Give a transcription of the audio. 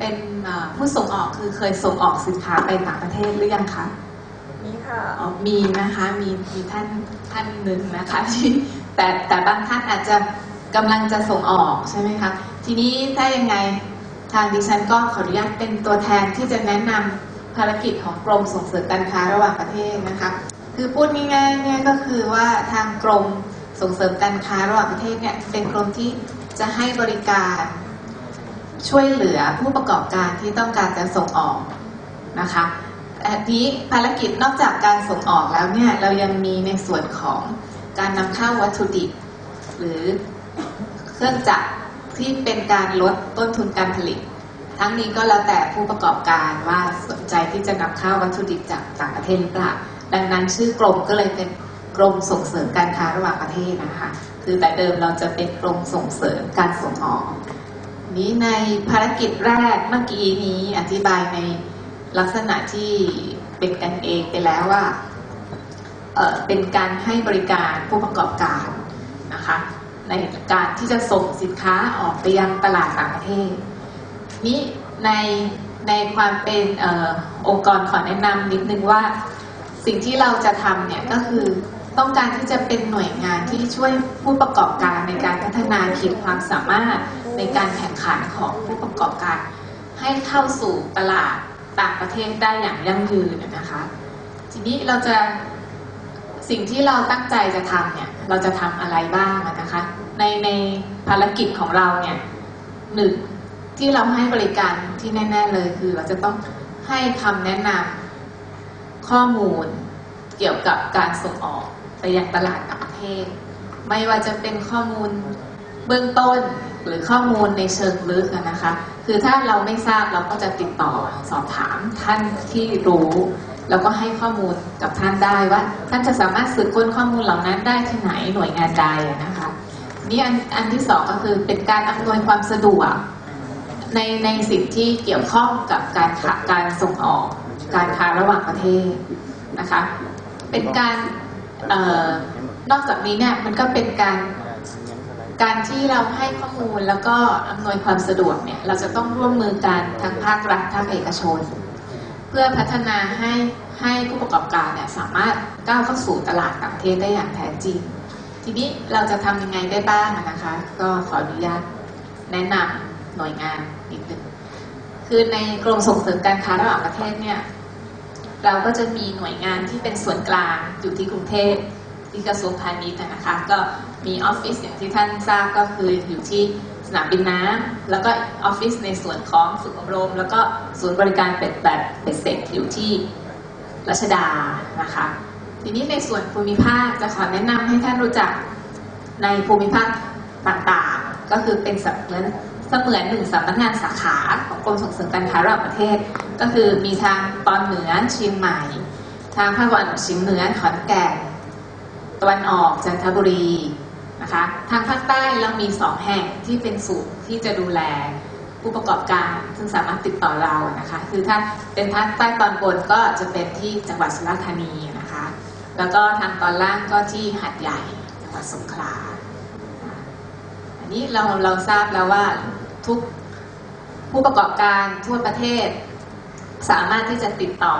เป็นเอ่อผู้ส่งออกคือเคยส่งออกสินค้าไปต่างประเทศหรือยังคะนี่ค่ะอ๋อมีนะคะมีมีท่านท่านหนึ่งนะคะที่แต่แต่บางท่านอาจจะกำลังจะส่งออกใช่ไหมคะทีนี้ถ้ายังไงทางดิฉันก็ขออนุญาตเป็นตัวแทนที่จะแนะนำภารกิจของกรมส่งเสริมการค้าระหว่างประเทศนะคะคือพูดง่ายๆเนี่ยก็คือว่าทางกรมส่งเสริมการค้าระหว่างประเทศเนี่ยเป็นกรมที่จะให้บริการ ช่วยเหลือผู้ประกอบการที่ต้องการจะส่งออกนะคะอันนี้ภารกิจนอกจากการส่งออกแล้วเนี่ยเรายังมีในส่วนของการนำเข้าวัตถุดิบ หรือเครื่องจักรที่เป็นการลดต้นทุนการผลิต ทั้งนี้ก็แล้วแต่ผู้ประกอบการว่าสนใจที่จะนำเข้าวัตถุดิบจากต่างประเทศหรือเปล่าดังนั้นชื่อกรมก็เลยเป็นกรมส่งเสริมการค้าระหว่างประเทศนะคะ คือแต่เดิมเราจะเป็นกรมส่งเสริมการส่งออก นี้ในภารกิจแรกเมื่อกี้นี้อธิบายในลักษณะที่เป็นกันเองไปแล้วว่าเเป็นการให้บริการผู้ประกอบการนะคะในการที่จะส่งสินค้าออกไปยังตลาดต่างประเทศนี้ในในความเป็นอองค์กรขอแนะนำนิดนึงว่า สิ่งที่เราจะทำเนี่ยก็คือ ต้องการที่จะเป็นหน่วยงานที่ช่วยผู้ประกอบการในการพัฒนาขีดความสามารถในการแข่งขันของผู้ประกอบการ ให้เข้าสู่ตลาดต่างประเทศได้อย่างยั่งยืนนะคะ ทีนี้เราจะสิ่งที่เราตั้งใจจะทำเนี่ยเราจะทำอะไรบ้างนะคะ ในในภารกิจของเราเนี่ยหนึ่งที่เราให้บริการที่แน่ ๆ เลยคือเราจะต้องให้คำแนะนำข้อมูลเกี่ยวกับการส่งออก ไปยังตลาดต่างประเทศ ไม่ว่าจะเป็นข้อมูลเบื้องต้นหรือข้อมูลในเชิงลึกนะคะ คือถ้าเราไม่ทราบเราก็จะติดต่อสอบถามท่านที่รู้ แล้วก็ให้ข้อมูลกับท่านได้ว่า ท่านจะสามารถสืบค้นข้อมูลเหล่านั้นได้ที่ไหนหน่วยงานใดนะคะนี่อันอันที่สองก็คือเป็นการอำนวยความสะดวกในในสิ่งที่เกี่ยวข้องกับการค้าการส่งออก การค้าระหว่างประเทศนะคะ เป็นการ นอกจากนี้เนี่ยมันก็เป็นการการที่เราให้ข้อมูลแล้วก็อำนวยความสะดวกเนี่ยเราจะต้องร่วมมือกันทั้งภาครัฐภาคเอกชน เพื่อพัฒนาให้ให้ผู้ประกอบการเนี่ยสามารถก้าวเข้าสู่ตลาดต่างประเทศได้อย่างแท้จริง ทีนี้เราจะทำยังไงได้บ้างนะคะ ก็ขออนุญาตแนะนำหน่วยงานนิดนึงคือในกรมส่งเสริมการค้าระหว่างประเทศเนี่ย เราก็จะมีหน่วยงานที่เป็นส่วนกลางอยู่ที่กรุงเทพที่กระทรวงพาณิชย์นะคะ ก็มีออฟฟิศอย่างที่ท่านทราบก็คืออยู่ที่สนามบินน้ำแล้วก็ออฟฟิศในส่วนของฝึกอบรม แล้วก็ศูนย์บริการเป็นแบบเป็นเสร็จอยู่ที่รัชดานะคะ ทีนี้ในส่วนภูมิภาคจะขอแนะนำให้ท่านรู้จักในภูมิภาคต่างๆ ก็คือเป็นเสมือน เสมือนหนึ่งสำนักงานสาขาของกรมส่งเสริมการค้าระหว่างประเทศ ก็คือมีทางตอนเหนือเชียงใหม่ ทางภาคตะวันออกเฉียงเหนือขอนแก่นตะวันออกจันทบุรีนะคะทางภาคใต้เรามีสองแห่งที่เป็นศูนย์ที่จะดูแลผู้ประกอบการซึ่งสามารถติดต่อเรานะคะ คือถ้าเป็นภาคใต้ตอนบนก็จะเป็นที่จังหวัดสุราษฎร์ธานีนะคะ แล้วก็ทางตอนล่างก็ที่หัดใหญ่จังหวัดสงขลา อันนี้เราเราทราบแล้วว่า ทุกผู้ประกอบการทั่วประเทศสามารถที่จะติดต่อ